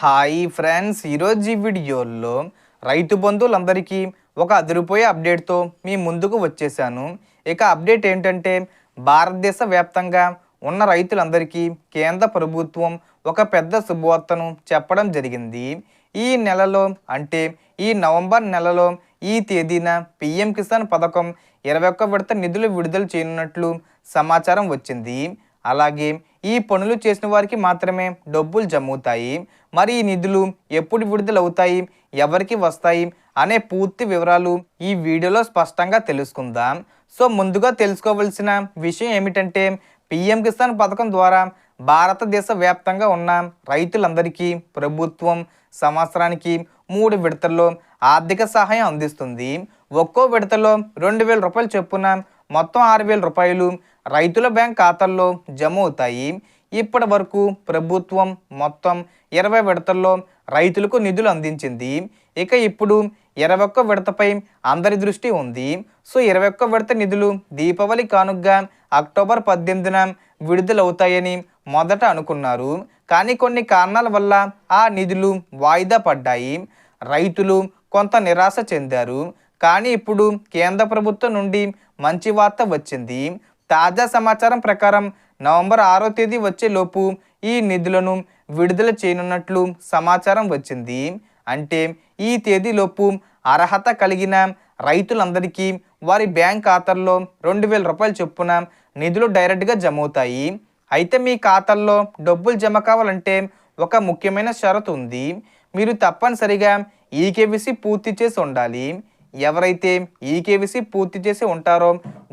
Hi friends ఈరోజు ఈ వీడియోలో రైతు బంధువులందరికీ ఒక అదిరిపోయే అప్డేట్తో మీ ముందుకు వచ్చేసాను. ఇక అప్డేట్ ఏంటంటే భారతదేశ వ్యాప్తంగా ఉన్న రైతులందరికీ కేంద్ర ప్రభుత్వం ఒక పెద్ద శుభవార్తను చెప్పడం జరిగింది. ఈ నెలలో అంటే ఈ నవంబర్ నెలలో ఈ తేదీన పిఎం కిసాన్ పథకం ఇరవై ఒక్క విడత నిధులు విడుదల చేయనున్నట్లు సమాచారం వచ్చింది. అలాగే ఈ పనులు చేసిన వారికి మాత్రమే డబ్బులు జమ్ముతాయి. మరి ఈ నిధులు ఎప్పుడు విడుదలవుతాయి? ఎవరికి వస్తాయి? అనే పూర్తి వివరాలు ఈ వీడియోలో స్పష్టంగా తెలుసుకుందాం. సో ముందుగా తెలుసుకోవాల్సిన విషయం ఏమిటంటే పిఎం కిసాన్ పథకం ద్వారా భారతదేశ వ్యాప్తంగా ఉన్న రైతులందరికీ ప్రభుత్వం సంవత్సరానికి మూడు విడతల్లో ఆర్థిక సహాయం అందిస్తుంది. ఒక్కో విడతలో రెండు వేల రూపాయలు చొప్పున మొత్తం ఆరు వేల రూపాయలు రైతుల బ్యాంక్ ఖాతాల్లో జమ అవుతాయి. ఇప్పటి వరకు ప్రభుత్వం మొత్తం ఇరవై విడతల్లో రైతులకు నిధులు అందించింది. ఇక ఇప్పుడు ఇరవై ఒక్క విడతపై అందరి దృష్టి ఉంది. సో ఇరవై ఒక్క విడత నిధులు దీపావళి కానుగ్గా అక్టోబర్ పద్దెనిమిదిన విడుదలవుతాయని మొదట అనుకున్నారు. కానీ కొన్ని కారణాల వల్ల ఆ నిధులు వాయిదా పడ్డాయి. రైతులు కొంత నిరాశ చెందారు. కానీ ఇప్పుడు కేంద్ర ప్రభుత్వం నుండి మంచి వార్త వచ్చింది. తాజా సమాచారం ప్రకారం నవంబర్ ఆరో తేదీ వచ్చేలోపు ఈ నిధులను విడుదల చేయనున్నట్లు సమాచారం వచ్చింది. అంటే ఈ తేదీలోపు అర్హత కలిగిన రైతులందరికీ వారి బ్యాంక్ ఖాతాల్లో రెండు వేల రూపాయల చొప్పున నిధులు డైరెక్ట్గా జమ అవుతాయి అయితే మీ ఖాతాల్లో డబ్బులు జమ కావాలంటే ఒక ముఖ్యమైన షరతు ఉంది. మీరు తప్పనిసరిగా ఈకేవిసి పూర్తి చేసి ఉండాలి. ఎవరైతే ఈకేవిసి పూర్తి చేసి ఉంటారో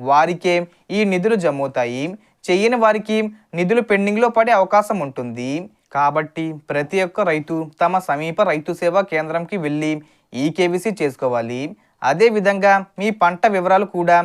వారికే ఈ నిధులు జమ చేయని వారికి నిధులు పెండింగ్లో పడే అవకాశం ఉంటుంది. కాబట్టి ప్రతి ఒక్క రైతు తమ సమీప రైతు సేవా కేంద్రంకి వెళ్ళి ఈకేవిసి చేసుకోవాలి. అదేవిధంగా మీ పంట వివరాలు కూడా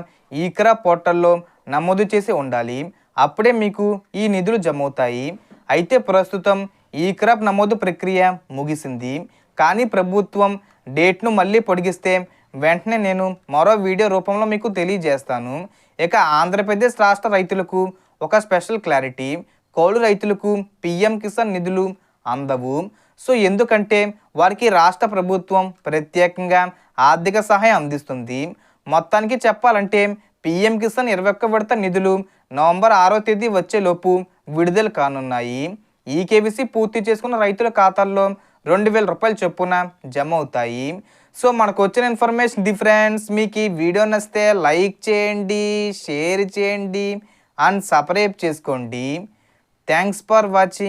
ఈక్రా పోర్టల్లో నమోదు చేసి ఉండాలి. అప్పుడే మీకు ఈ నిధులు జమవుతాయి అయితే ప్రస్తుతం ఈ క్రాప్ నమోదు ప్రక్రియ ముగిసింది. కానీ ప్రభుత్వం డేట్ను మళ్ళీ పొడిగిస్తే వెంటనే నేను మరో వీడియో రూపంలో మీకు తెలియజేస్తాను. ఇక ఆంధ్రప్రదేశ్ రాష్ట్ర రైతులకు ఒక స్పెషల్ క్లారిటీ. కౌలు రైతులకు పిఎం కిసాన్ నిధులు అందవు. సో ఎందుకంటే వారికి రాష్ట్ర ప్రభుత్వం ప్రత్యేకంగా ఆర్థిక సహాయం అందిస్తుంది. మొత్తానికి చెప్పాలంటే పిఎం కిసాన్ ఇరవై ఒక్క విడత నిధులు నవంబర్ ఆరో తేదీ వచ్చేలోపు విడుదల కానున్నాయి. ఈ కేవీసీ పూర్తి చేసుకున్న రైతుల ఖాతాల్లో రెండు వేల రూపాయలు చొప్పున జమ అవుతాయి సో మనకు వచ్చిన ఇన్ఫర్మేషన్ డిఫరెన్స్ మీకు ఈ వీడియో నచ్చితే లైక్ చేయండి షేర్ చేయండి అండ్ సబ్స్క్రైబ్ చేసుకోండి. Thanks for watching.